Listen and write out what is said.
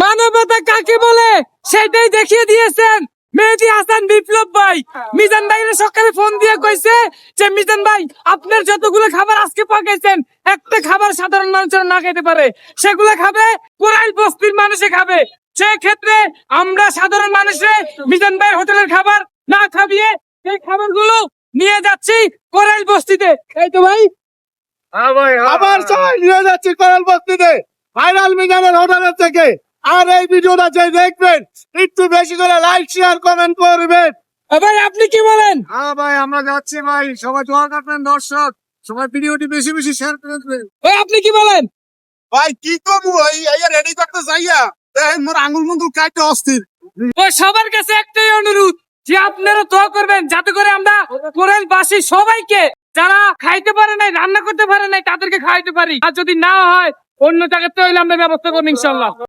মানবতা কাকে বলে? সেটাই দেখিয়ে দিয়েছেন। মেহেদি হাসান বিপ্লব ভাই। মিজান ভাইয়ের সকালে ফোন দিয়ে কইছে যে মিজান ভাই আপনার যতগুলো খাবার আজকে পাকাইছেন একটা খাবার সাধারণ মানুষের না খেতে পারে। সেগুলো খাবে কোরাইল বস্তির মানুষে খাবে। সেক্ষেত্রে আমরা সাধারণ মানুষে মিজান ভাইয়ের হোটেলের খাবার না খাবিয়ে এই খাবারগুলো নিয়ে যাচ্ছি কোরাইল বস্তিতে। এই তো ভাই। আবার সবাই নিয়ে যাচ্ছি করাল বস্তিতে। ভাইরাল মিজানের হোটেলের থেকে। আর এই ভিডিওটা যে দেখবেন একটু বেশি করে লাইক শেয়ার কমেন্ট করবেন। ভাই আপনি কি বলেন? হ্যাঁ ভাই আমরা যাচ্ছি ভাই। সবাই দোয়া করবেন দর্শক। সবাই ভিডিওটি বেশি বেশি শেয়ার করে দেবেন। ভাই আপনি কি বলেন? ভাই কি ভাই? এই রেডি করতে যাইয়া দেখেন মোর মঙ্গুল কাটতে অস্থির। ও সবার কাছে একটাই অনুরোধ যে আপনারা দোয়া করবেন যাতে করে আমরা কোরাইল বাসী সবাইকে যারা খাইতে পারে নাই রান্না করতে পারে নাই তাদেরকে খাইতে পারি। আর যদি না হয় অন্য হইলে আমরা ব্যবস্থা করব ইনশাল্লাহ